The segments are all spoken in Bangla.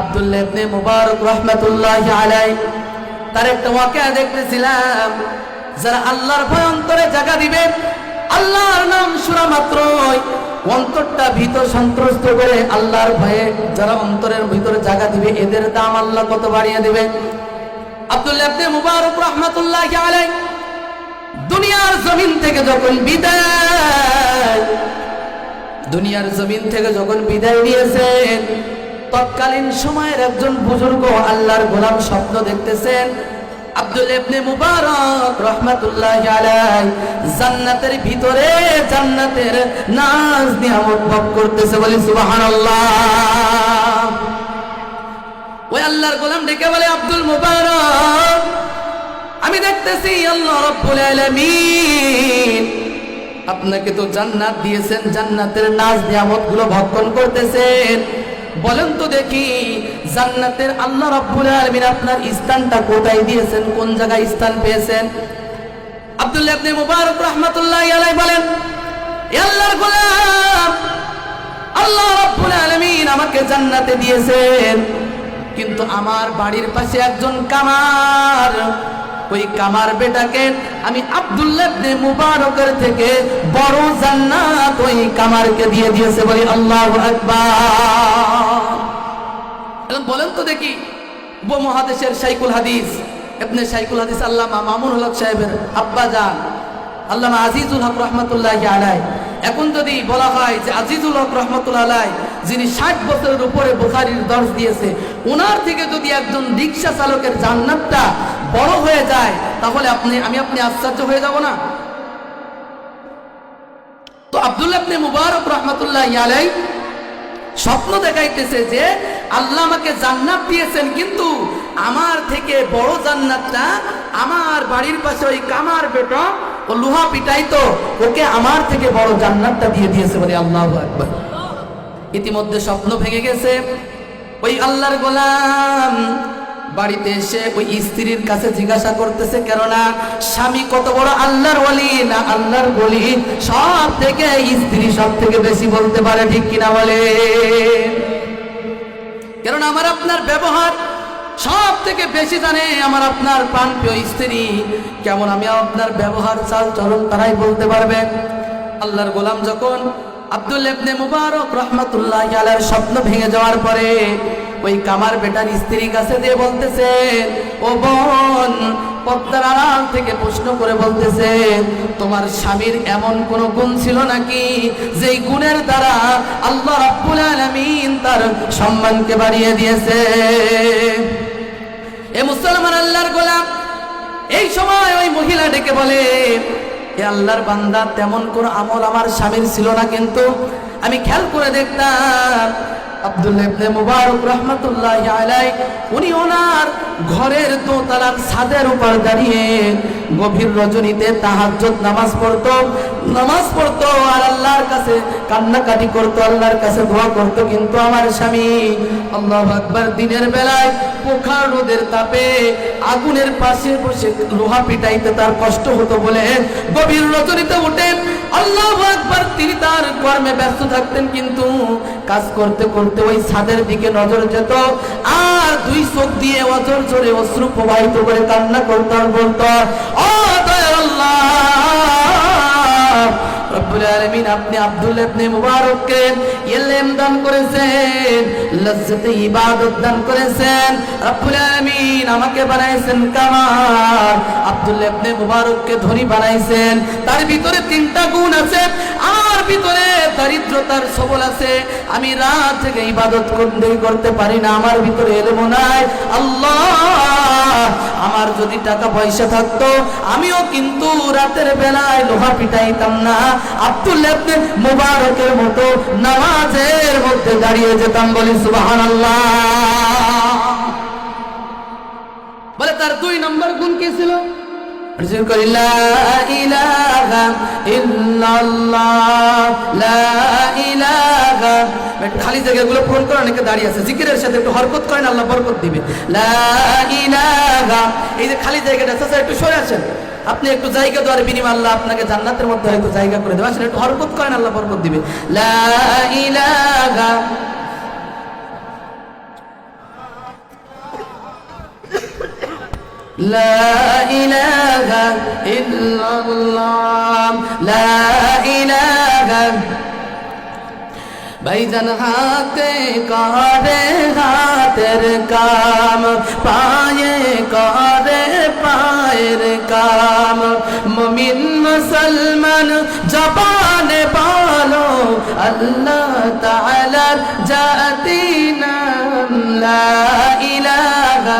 আব্দুল্লাহ ইবনে মুবারক রাহমাতুল্লাহ আলাই তার একটা ওয়াকিয়া দেখতেছিলাম, যারা আল্লাহর ভয় অন্তরে জায়গা দিবে, আল্লাহর নাম শোনা মাত্রই অন্তরটা ভীত সন্ত্রস্ত করে আল্লাহর ভয়ে যারা অন্তরের ভিতরে জায়গা দিবে, এদের দাম আল্লাহ কত বাড়িয়ে দিবে? আব্দুল্লাহ ইবনে মুবারক রাহমাতুল্লাহ আলাই দুনিয়ার জমিন থেকে যখন বিদায়, দুনিয়ার জমিন থেকে যখন বিদায় নিয়েছেন তৎকালীন সময়ের একজন বুজুর্গ আল্লাহর গোলাম স্বপ্ন দেখতেছেন, আব্দুল মুবারক রহমাতুল্লাহ আলাই জান্নাতের ভিতরে জান্নাতের নাজ নিয়ামত করতেছে ওই আল্লাহর গোলাম ডেকে বলে, আব্দুল মুবারক, আমি দেখতেছি আল্লাহ আলামিন আপনাকে তো জান্নাত দিয়েছেন, জান্নাতের নাজ নিয়ামতগুলো ভক্ষণ করতেছেন। বলেন তো দেখি, জান্নাতের আল্লাহ রাব্বুল আলামিন আপনার স্থানটা কোথায় দিয়েছেন, কোন জায়গায় স্থান পেয়েছেন? আব্দুল্লাহ ইবনে মুবারক রাহমাতুল্লাহি আলাইহি বলেন আল্লাহর গোলাম, আল্লাহ রাব্বুল আলামিন আমাকে জান্নাতে দিয়েছেন, কিন্তু আমার বাড়ির পাশে একজন কামার ওই কামার বেটাকে আমি আব্দুল্লাহ মুবারকের থেকে বড় জান্নাত ওই কামারকে দিয়ে দিয়েছে বলি আল্লাহ আকবার। বলেন তো দেখি, উপমহাদেশের শাইকুল হাদিস, ইবনে শাইকুল হাদিস আল্লামা মামুন হক সাহেবের আব্বা যান আল্লামা আজিজুল হক রহমতুল্লাহ আলাই এখন যদি বলা হয় যে আজিজুল হক রহমতুল্লাহ আলাই যিনি ষাট বছরের উপরে বুখারির দর্শ দিয়েছে ওনার থেকে যদি একজন রিক্সা চালকের জান্নাতটা বড় হয়ে যায়, তাহলে আপনি, আমি আপনি আশ্চর্য হয়ে যাব না? তো আব্দুল্লাহ আপনি মুবারক রহমতুল্লাহ আলাই স্বপ্ন দেখাইতেছে যে, আল্লাহ আমাকে জান্নাত দিয়েছেন, কিন্তু আমার থেকে বড় জান্নাতটা আমার বাড়ির পাশে ওই কামার বেটা ও লোহা পিটাইতো, ওকে আমার থেকে বড় জান্নাতটা দিয়ে দিয়েছে বলে আল্লাহ একবার ইতিমধ্যে স্বপ্ন ভেঙে গেছে। ওই আল্লাহর গোলাম বাড়িতে এসে ওই স্ত্রীর কাছে জিজ্ঞাসা করতেছে, কেননা স্বামী কত বড় আল্লাহর ওলি না আল্লাহর বলি? সব থেকে স্ত্রী সব থেকে বেশি বলতে পারে, ঠিক কিনা বলে? কেননা আমার আপনার ব্যবহার সব থেকে বেশি জানে আমার আপনার প্রাণপ্রিয় স্ত্রী। কেমন আমি আপনার ব্যবহার, চাল, চলন তারাই বলতে পারবে? আল্লাহর গোলাম যখন আব্দুল ইবনে মুবারক রহমাতুল্লাহ আলার স্বপ্ন ভেঙে যাওয়ার পরে ওই কামার বেটার স্ত্রীর কাছে দিয়ে বলতেছে, ও বোন, পদ্মার আড়াল থেকে প্রশ্ন করে বলতেছে, তোমার স্বামীর এমন কোন গুণ ছিল নাকি যেই গুণের দ্বারা আল্লাহ রাব্বুল আলামিন তার সম্মানকে বাড়িয়ে দিয়েছে? এ মুসলমান আল্লাহর গোলাম, এই সময় ওই মহিলা ডেকে বলে এ আল্লাহর বান্দা তেমন কোন আমল আমার স্বামীর ছিল না কিন্তু আমি খেয়াল করে দেখতাম মুবারক রাহমাতুল্লাহ আলাই উনি ওনার ঘরের দোতলার ছাদের উপর দাঁড়িয়ে গভীর রজনীতে নামাজ নামাজ আর আল্লাহর কাছে কান্নাকাটি আল্লাহর কাছে কিন্তু আমার স্বামী আল্লাহু আকবার দিনের বেলায় পোখার রোদের তাপে আগুনের পাশে বসে লোহা পিটাইতে তার কষ্ট হতো বলে গভীর রজনীতে উঠে আল্লাহ একবার তিনি তার কর্মে ব্যস্ত থাকতেন কিন্তু কাজ করতে করতে ওই ছাদের দিকে নজর যেত। আর দুই চোখ দিয়ে অজর জোরে অশ্রু প্রবাহিত করে কান্না করতো আর বলতো আব্দুল আমাকে বানাইছেন ধনী বানাইছেন। তার ভিতরে তিনটা গুণ আছে। আমার ভিতরে দারিদ্রতার সবল আছে। আমি রাত থেকে ইবাদত করতে করতে পারি না, আমার ভিতরে এলমো নাই। আল্লাহ, আমার যদি টাকা পয়সা থাকতো, আমিও কিন্তু রাতের বেলায় লোহা পিটাইতাম না। আব্দুল মুবারকের মতো নামাজের মধ্যে দাঁড়িয়ে যেতাম বলি, সুবহানাল্লাহ। বলে, তার দুই নম্বর গুণ কি ছিল? রিজিক করি লা একটু খালি জায়গাগুলো পূরণ করে অনেকে দাঁড়িয়ে আছে। জিকিরের সাথে একটু হরকত করেন, আল্লাহ বরকত দিবে। লা এই যে খালি জায়গাটা আছে একটু সরে আসেন। আপনি একটু জায়গা দেওয়ার বিনিময়ে আল্লাহ আপনাকে জান্নাতের মধ্যে হয়তো জায়গা করে দেবে। আসলে একটু হরকত করেন, আল্লাহ বরকত দিবে। লা ইলাহা। لا إله إلا الله لا إله ভাইজান হাতে করে হাতের কাম পায়ে করে পায়ের কাম মমিন মুসলমান জবানে বলো আল্লাহ তাআলার জাতি নাম লা ইলাহা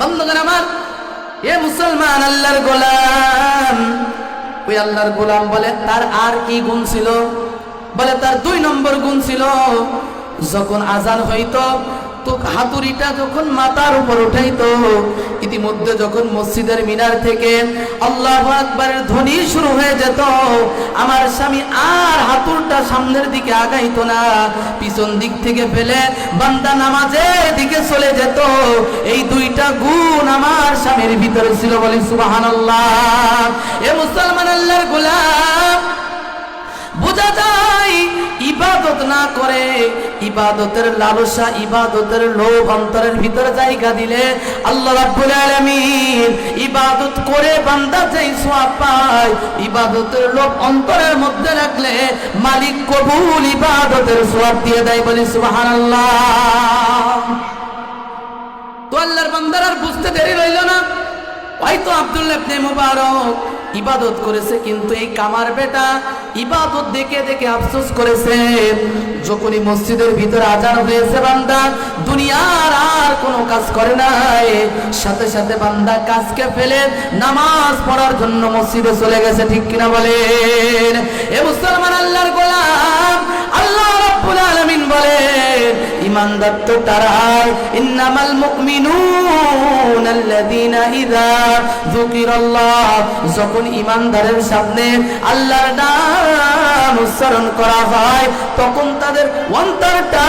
বন্ধুগণ আমার, এ মুসলমান আল্লাহর গোলাম। ওই আল্লাহর গোলাম বলে তার আর কি গুণ ছিল? বলে তার দুই নম্বর গুণ ছিল, যখন আজান হইতো তো হাতুড়িটা যখন মাথার উপর উঠাইতো, ইতিমধ্যে যখন মসজিদের মিনার থেকে আল্লাহ আকবরের ধ্বনি শুরু হয়ে যেত, আমার স্বামী আর হাতুরটা সামনের দিকে আগাইতো না, পিছন দিক থেকে ফেলে বান্দা নামাজের দিকে চলে যেত। এই দুইটা গুণ আমার স্বামীর ভিতরে ছিল বলি সুবাহান এ মুসলমান আল্লাহর গোলাম। ইবাদত না করে, ইবাদতের লালসা, ইবাদতের লোভ অন্তরের ভিতরে জায়গা দিলে আল্লাহ রাব্বুল আলামিন ইবাদত করে বান্দা যেই সওয়াব পায়, ইবাদতের লোভ অন্তরের মধ্যে রাখলে মালিক কবুল ইবাদতের সওয়াব দিয়ে দেয় বলি সুবহানাল্লাহ। তো আল্লাহর বান্দার আর বুঝতে দেরি রইল না। হয়তো আব্দুল্লাহ ইবনে মুবারক ইবাদত করেছে কিন্তু এই কামার বেটা ইবাদত দেখে দেখে আফসোস করেছে। যখনই মসজিদের ভিতরে আজান হয়েছে বান্দা, দুনিয়ার আর কোনো কাজ করে নাই। সাথে সাথে বান্দা কাজকে ফেলে নামাজ পড়ার জন্য মসজিদে চলে গেছে, ঠিক কিনা বলেন? এ মুসলমান আল্লাহর গোলাম, আল্লাহ রাব্বুল আলামিন বলেন ইমানদার তো তারাই ইন্নামাল আল্লাযীনা ইযা যুকিরাল্লাহ। যখন ইমানদারের সামনে আল্লাহর নাম উচ্চারণ করা হয়, তখন তাদের অন্তরটা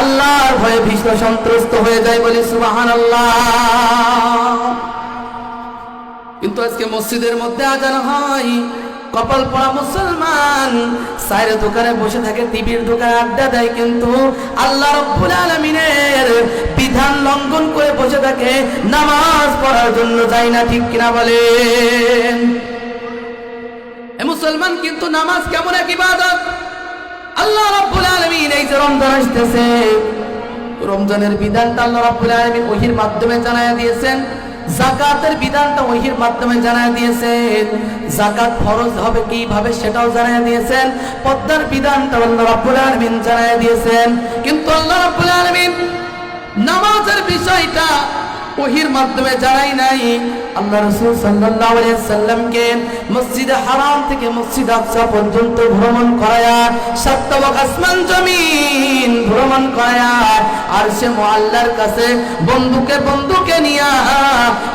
আল্লাহর ভয়ে ভীষণ সন্ত্রস্ত হয়ে যায় বলে সুবহানাল্লাহ। কিন্তু আজকে মসজিদের মধ্যে আজান হয়। কপাল পড়া মুসলমান সাইরে দোকানে বসে থাকে, টিভির দোকানে আড্ডা দেয় কিন্তু আল্লাহ রব্বুল আলামিনের বিধান লঙ্ঘন করে বসে থাকে, নামাজ পড়ার জন্য যায় না, ঠিক কিনা বলেন? এ মুসলমান কিন্তু নামাজ কেমন এক ইবাদত? আল্লাহ রাব্বুল আলমিন এই যে রমজান আসতেছে, রমজানের বিধানটা আল্লাহ রাব্বুল আলামিন ওহির মাধ্যমে জানায় দিয়েছেন জাকাতের বিধানটা ওহির মাধ্যমে জানায় দিয়েছেন। জাকাত ফরজ হবে কীভাবে সেটাও জানায় দিয়েছেন। পদ্মার বিধানটা আল্লাহ রাব্বুল আলামিন জানায় দিয়েছেন। কিন্তু আল্লাহ রাব্বুল আলামিন নামাজের বিষয়টা ওহির মাধ্যমে জানাই নাই। আল্লাহ রসুল সাল্লাল্লাহু আলাইহি সাল্লামকে মসজিদে হারাম থেকে মসজিদ আকসা পর্যন্ত ভ্রমণ করায়া ওয়াক আসমান জমিন ভ্রমণ করায়া আর সে মোয়াল্লার কাছে বন্ধুকে বন্ধুকে নিয়া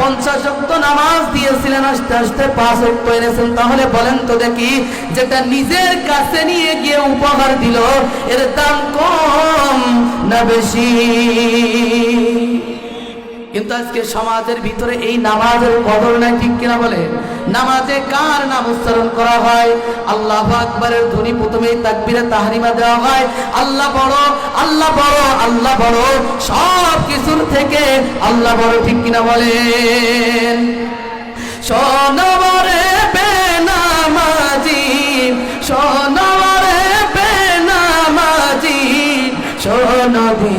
পঞ্চাশ ওয়াক্ত নামাজ দিয়েছিলেন, আস্তে আস্তে পাঁচ ওয়াক্ত এনেছেন। তাহলে বলেন তো দেখি, যেটা নিজের কাছে নিয়ে গিয়ে উপহার দিল, এর দাম কম না বেশি? কিন্তু আজকে সমাজের ভিতরে এই নামাজের কদর নাই, ঠিক কিনা বলে নামাজে কার নাম উচ্চারণ করা হয়? আল্লাহ আকবরের ধ্বনি প্রথমেই তাকবিরে তাহারিমা দেওয়া হয়। আল্লাহ বড় আল্লাহ বড় আল্লাহ বড় সব কিছুর থেকে আল্লাহ বড়, ঠিক কিনা বলেন? সোনবরে বেনামাজি সনবরে বেনামাজি সোনবি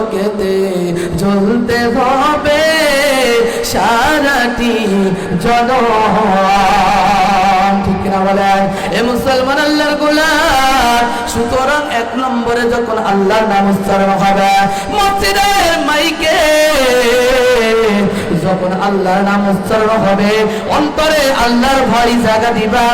দোজকেতে জ্বলতে হবে সারাটি জন ঠিক না বলেন? এ মুসলমান আল্লাহর গোলাম। সুতরাং এক নম্বরে যখন আল্লাহর নাম উচ্চারণ হবে মসজিদের মাইকে যখন আল্লাহর নাম উচ্চারণ হবে, অন্তরে আল্লাহর ভয় জায়গা দিবা।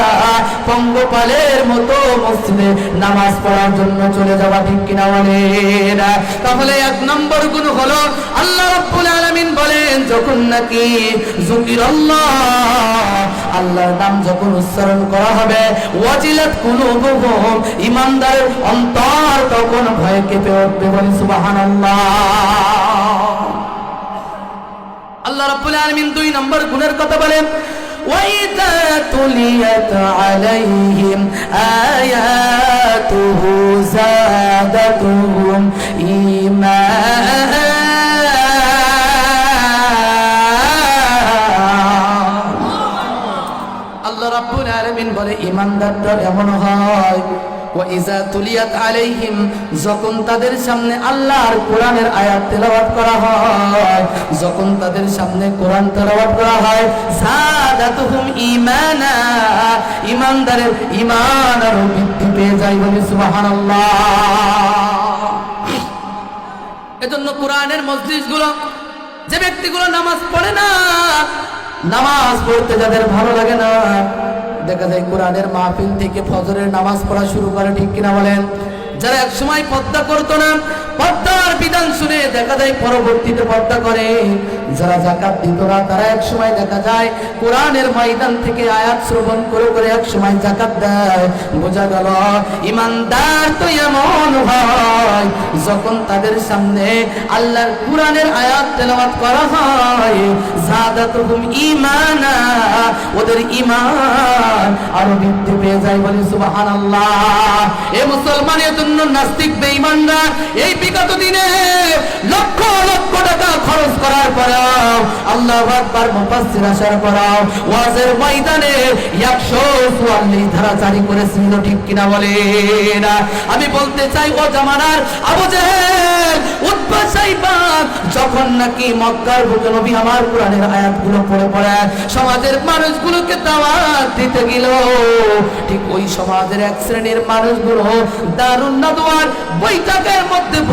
পঙ্গপালের মতো মসজিদে নামাজ পড়ার জন্য চলে যাওয়া ঠিক কিনা বলেন? তাহলে এক নম্বর গুণ হলো, আল্লাহ রাব্বুল আলামিন বলেন, যখন নাকি জুকির আল্লাহ আল্লাহর নাম যখন উচ্চারণ করা হবে, ওয়াজিলাত কুলুবুহুম ইমানদারের অন্তর তখন ভয়ে কেঁপে উঠবে বলে সুবহানাল্লাহ। আল্লাহ রাব্বুল আলামিন দুই নম্বর গুণের কথা বলেন وَإِذَا تُلِيَتْ عَلَيْهِمْ آيَاتُهُ زَادَتْهُمْ إِيمَانًا যখন তাদের সামনে আল্লাহর কোরআনের আয়াত তেলাওয়াত করা হয়, যখন তাদের সামনে কোরআন তেলাওয়াত করা হয় সাদাতুহুম ঈমানা ইমানদারের ঈমান আরও বৃদ্ধি পেয়ে যায় বলে সুবহানাল্লাহ। এজন্য কোরআনের মসজিদগুলো, যে ব্যক্তিগুলো নামাজ পড়ে না, নামাজ পড়তে যাদের ভালো লাগে না দেখা যায় কোরআনের মাহফিল থেকে ফজরের নামাজ পড়া শুরু করে, ঠিক কিনা বলেন? যারা একসময় পদ্মা করতো না পদ্মার বিধান শুনে দেখা যায় পরবর্তীতে পদ্মা করে। যারা জাকাত দিত না, তারা এক সময় দেখা যায় কোরআনের ময়দান থেকে আয়াত শ্রবণ করে করে এক সময় জাকাত দেয়। বোঝা গেল, ইমানদার তো এমন হয়, যখন তাদের সামনে আল্লাহর কোরআনের আয়াত তেলাওয়াত করা হয়। জাদাতুহুম ঈমানা, ওদের ঈমান আরও বৃদ্ধি পেয়ে যায় বলে সুবহানাল্লাহ। এ মুসলমানের জন্য নাস্তিক, বেঈমানরা এই বিগত দিনে লক্ষ লক্ষ টাকা খরচ করার পরেও আল্লাহু আকবার মুফাসসির আসার পরেও ওয়াজের ময়দানে 144 ধারা জারি করেছিল, ঠিক কিনা বলেন আমি বলতে চাই, ও জামানার আবু জেহেল উতবা যখন নাকি মক্কার বুকে নবী আমার কোরআনের আয়াতগুলো পড়ে পড়ে সমাজের মানুষগুলোকে দাওয়াত দিতে গেল, ঠিক ওই সমাজের এক শ্রেণির মানুষগুলো দারুণ নাদওয়ার বৈঠকের মধ্যে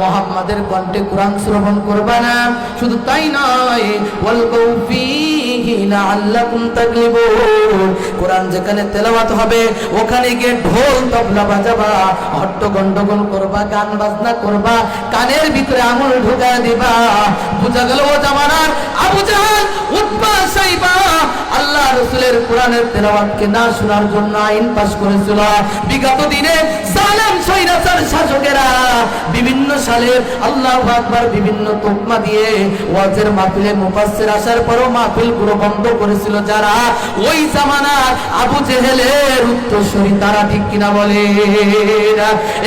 মোহাম্মদের কণ্ঠে কোরআন শ্রবণ করবা না। শুধু তাই নয় কোরআন যেখানে তেলাওয়াত হবে, ওখানে গিয়ে ঢোল তবলা বাজাবা, হট্ট গন্ডগোল করবা, গান বাজনা করবা, কানের ভিতরে আঙুল ঢোকা দিবা। বুঝা গেল ও জামানার আবু উতবা সাইবা আল্লাহ রসুলের কোরআনের তেলাওয়াতকে না শোনার জন্য আইন পাস করেছিল। বিগত দিনে শাসকেরা বিভিন্ন সালের আল্লাহ আকবার বিভিন্ন তোকমা দিয়ে ওয়াজের মাহফিলে মুফাসসির আসার পরও মাহফিল পুরো বন্ধ করেছিল যারা। ওই জামানার আবু জেহেলের উত্তরসূরি তারা ঠিক কিনা বলে?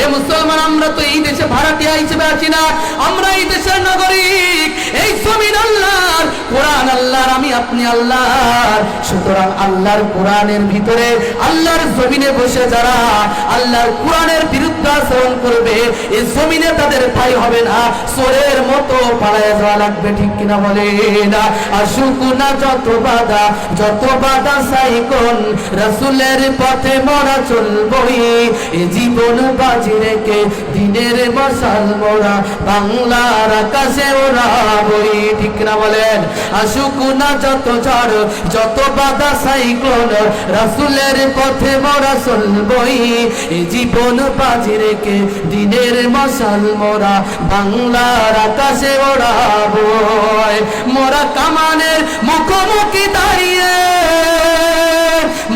এ মুসলমান, আমরা তো এই দেশে ভাড়াটিয়া হিসেবে আছি না। আমরা এই দেশের নাগরিক। এই জমিন আল্লাহর, কোরআন আল্লাহর, আমি আপনি আল্লাহর। সুতরাং আল্লাহর কোরআনের ভিতরে, আল্লাহর জমিনে বসে যারা আল্লাহর কোরআনের বিরুদ্ধে আচরণ করবে, এই জমিনে তাদের ঠাই হবে না। সোরের মতো পাড়ায় যাওয়া লাগবে, ঠিক কিনা বলে না? আসুক না যত বাধা যত বাধা সাইকন, রাসুলের পথে মরা চলবই। এ জীবন বাজি রেখে দিনের মশাল মোরা, বাংলার আকাশে ওরা বই ঠিক না বলেন? আসুক না যত ঝড়, যত বাধা সাইক্লোন? রাসুলের পথে মরা চলবই। এ জীবন বাজি রেখে দিনের মশাল মোরা। বাংলার আকাশে ওরা বই মোরা কামানের মুখোমুখি দাঁড়িয়ে।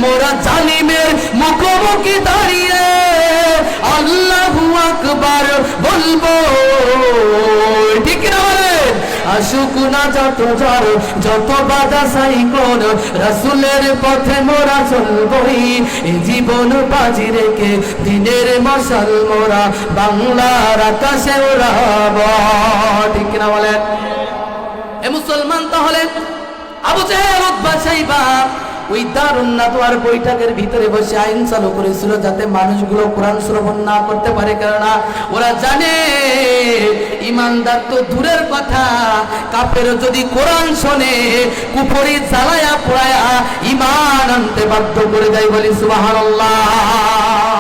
মোরা জালিমের মুখোমুখি দাঁড়িয়ে। আল্লাহু আকবার বলব ঠিক না আসুক না যত ঝড় যত বাধা সাইক্লোন রাসুলের পথে মোরা চলবই। এই জীবন বাজি রেখে দিনের মশাল মোরা, বাংলার আকাশে উড়াব। ঠিক না বলেন? এ মুসলমান তাহলে আবু জেহেল উতবা সাইবা ওই দারুণ নাতোয়ার বৈঠকের ভিতরে বসে আইন চালু করেছিল যাতে মানুষগুলো কোরআন শ্রবণ না করতে পারে। কেননা ওরা জানে, ইমানদার তো দূরের কথা। কাপের যদি কোরআন শোনে কুপুরি চালায়া পড়ায়া ইমান আনতে বাধ্য করে দেয় বলি, সুবহানাল্লাহ।